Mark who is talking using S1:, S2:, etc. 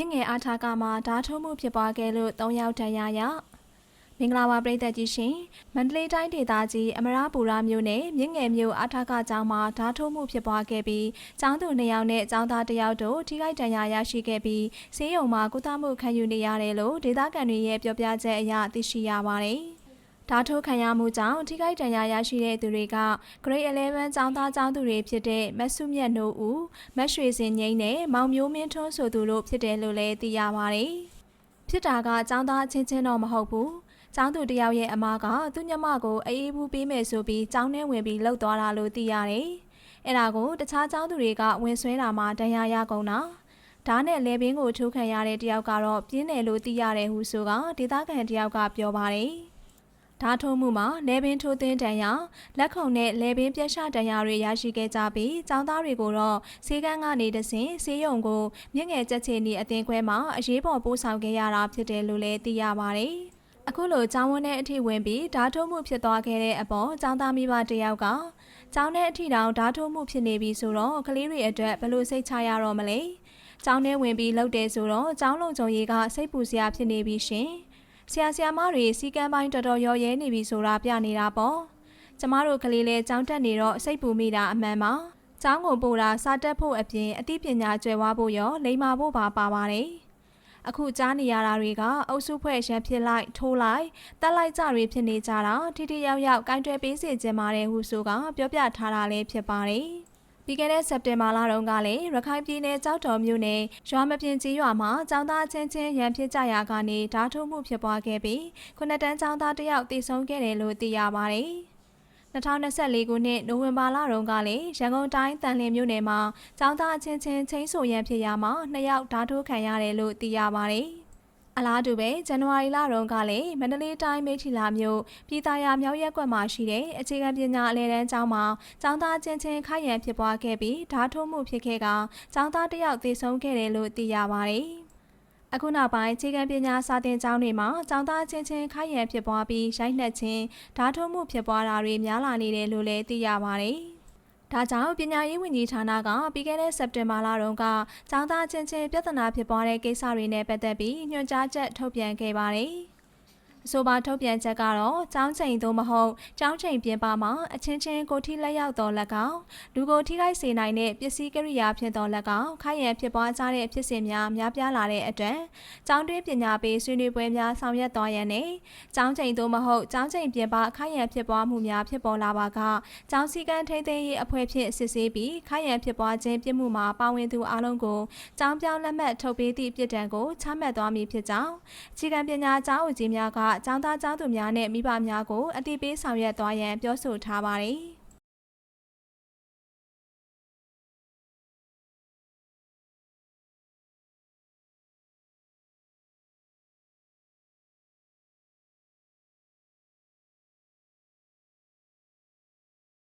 S1: မြင့်ငယ်အားထားကမှာဓာတ်ထိုးမှုဖြစ်ပွားခဲ့လို့၃ယောက်ဒဏ်ရာရမင်္ဂလာပါပြည်သက်ကြီးရှင်မန္တလေးတိုင်းဒေသကြီးအမရပူရမြို့နယ်မြင့်ငယ်မြို့အားထားကကျောင်းမှာဓာတ်ထိုးမှုဖြစ်ပွားခဲ့ပြီးကျောင်းသူ၂ယောက်နဲ့ကျောင်းသား၁ယောက်တို့ထိခိုက်ဒဏ်ရာရရှိခဲ့ပြီးဆေးရုံမှာကုသမှုခံယူနေရတယ်လို့ဒေသခံတွေရဲ့ပြောပြချက်အရသိရှိရပါတယ် ဓာတ်ထိုးခံရမှုကြောင့်ထိခိုက်ဒဏ်ရာရရှိတဲ့သူတွေက Grade 11ကျောင်းသားကျောင်းသူတွေဖြစ်တဲ့မဆုမြတ်နိုးဦးမတ်ရွှေစင်ငိမ့်နဲ့မောင်မျိုးမင်းထွန်းဆိုသူတို့ဖြစ်တယ်လို့လည်းသိရပါတယ်။ဖြစ်တာကကျောင်းသားချင်းချင်းတော့မဟုတ်ဘူး။ကျောင်းသူတယောက်ရဲ့အမားကသူ့ညမကိုအေးအေးဘူးပေးမယ်ဆိုပြီးကျောင်းထဲဝင်ပြီးလှုပ်သွားတာလို့သိရတယ်။အဲ့ဒါကိုတခြားကျောင်းသူတွေကဝင်ဆွဲတာမှဒဏ်ရာရကုန်တာ။ဓာတ်နဲ့လေပင်ကိုထိုးခံရတဲ့တယောက်ကတော့ပြင်းတယ်လို့သိရတယ်ဟုဆိုကဒေသခံတယောက်ကပြောပါတယ်။ ဓာတ်ထိုးမှုမှာလဲပင်ထိုးသွင်းတန်ရာလက်ခုံနဲ့လဲပင်ပြက်ရှတန်ရာတွေရရှိခဲ့ကြပြီးចောင်းသားတွေကိုတော့ဆေးကန်းကနေတဆင်ဆေးရုံကိုမြင့်ငယ်ကြက်ချေနီအသင်းခွဲမှာအရေးပေါ်ပို့ဆောင်ခဲ့ရတာဖြစ်တယ်လို့လည်းသိရပါတယ်။အခုလိုចောင်းဝန်းထဲအထိဝင်ပြီးဓာတ်ထိုးမှုဖြစ်သွားခဲ့တဲ့အပေါ်ចောင်းသားမိဘတယောက်ကចောင်းထဲအထိတောင်ဓာတ်ထိုးမှုဖြစ်နေပြီဆိုတော့ကလေးတွေအတွက်ဘယ်လိုစိတ်ချရတော့မလဲ။ကျောင်းထဲဝင်ပြီးလှုပ်တယ်ဆိုတော့ကျောင်းလုံခြုံရေးကစိတ်ပူစရာဖြစ်နေပြီရှင်။ ဆရာဆရာမတွေစီကံပိုင်းတော်တော်ရော်ရဲနေပြီဆိုတာပြနေတာပေါ့ကျမတို့ကလေးလေးကြောင်းတက်နေတော့စိတ်ပူမိတာအမှန်ပါကျောင်းကိုပို့တာစာတက်ဖို့အပြင်အသိပညာကျွယ်ဝဖို့ရောလိမ္မာဖို့ပါပါပါတယ်အခုကြားနေရတာတွေကအုပ်စုဖွဲ့ရန်ဖြစ်လိုက်ထိုးလိုက်တက်လိုက်ကြတွေဖြစ်နေကြတာထိထိရောက်ရောက်ကင်တွယ်ပေးစေခြင်းပါတယ်ဟုဆိုကပြောပြထားတာလည်းဖြစ်ပါတယ် ပြီးခဲ့တဲ့စက်တင်ဘာလတုန်းကလည်းရခိုင်ပြည်နယ်ကြောက်တော်မြို့နယ်ရွာမပြင်းကြီးရွာမှာចောင်းသားချင်းချင်းရန်ဖြစ်ကြရာကနေဓာတ်ထုတ်မှုဖြစ်ပွားခဲ့ပြီးခုနှစ်တန်းចောင်းသားတယောက်တည်ဆုံးခဲ့တယ်လို့သိရပါတယ်။2024ခုနှစ်နိုဝင်ဘာလတုန်းကလည်းရန်ကုန်တိုင်းတန်လင်းမြို့နယ်မှာចောင်းသားချင်းချင်းချင်းဆိုရန်ဖြစ်ရာမှာနှစ်ယောက်ဓာတ်ထိုးခံရတယ်လို့သိရပါတယ်။ အလားတူပဲဇန်နဝါရီလတုန်းကလည်းမန္တလေးတိုင်းမိထီလာမြို့ပြည်သာယာမြောက်ရက်ကွက်မှာရှိတဲ့အခြေခံပညာအလဲတန်းကျောင်းမှာကျောင်းသားချင်းချင်းခိုက်ရန်ဖြစ်ပွားခဲ့ပြီးဓာတ်ထိုးမှုဖြစ်ခဲ့ကကျောင်းသားတယောက်သေဆုံးခဲ့တယ်လို့သိရပါတယ်။အခုနောက်ပိုင်းခြေကံပညာစာသင်ကျောင်းတွေမှာကျောင်းသားချင်းချင်းခိုက်ရန်ဖြစ်ပွားပြီးရိုက်နှက်ခြင်းဓာတ်ထိုးမှုဖြစ်ပွားတာတွေများလာနေတယ်လို့လည်းသိရပါတယ်။ ဒါကြောင့်ပညာရေးဝန်ကြီးဌာနကပြီးခဲ့တဲ့စက်တင်ဘာလတုန်းကကျောင်းသားချင်းချင်းပြဿနာဖြစ်ပွားတဲ့ကိစ္စတွေနဲ့ပတ်သက်ပြီးညွှန်ကြားချက်ထုတ်ပြန်ခဲ့ပါတယ်။ အဆိုပါထုတ်ပြန်ချက်ကတော့ကျောင်းချိန်သို့မဟုတ်ကျောင်းချိန်ပြင်ပမှာအချင်းချင်းကိုထိလက်ရောက်တော်လက်ကောင်လူကိုထိခိုက်စေနိုင်တဲ့ပစ္စည်းကိရိယာဖြစ်တော်လက်ကောင်ခိုင်ရန်ဖြစ်ပွားကြတဲ့ဖြစ်စဉ်များများပြားလာတဲ့အတွက်ကျောင်းတွင်းပညာပေးဆွေးနွေးပွဲများဆောင်ရွက်သွားရန်နဲ့ကျောင်းချိန်သို့မဟုတ်ကျောင်းချိန်ပြင်ပခိုင်ရန်ဖြစ်ပွားမှုများဖြစ်ပေါ်လာပါကကျောင်းစည်းကမ်းထိန်းသိမ်းရေးအဖွဲ့ဖြင့်စစ်ဆေးပြီးခိုင်ရန်ဖြစ်ပွားခြင်းပြစ်မှုမှာပါဝင်သူအလုံးကိုကျောင်းပြောင်းလက်မှတ်ထုတ်ပေးသည့်ပြည်တံကိုချမှတ်သွားမည်ဖြစ်ကြောင်းအခြေခံပညာကျောင်းဦးကြီးများကကျောင်းသားကျောင်းသူများနဲ့မိဘများကိုအတိပေးဆောင်ရွက်သွားရန်ပြောဆိုထားပါတယ်။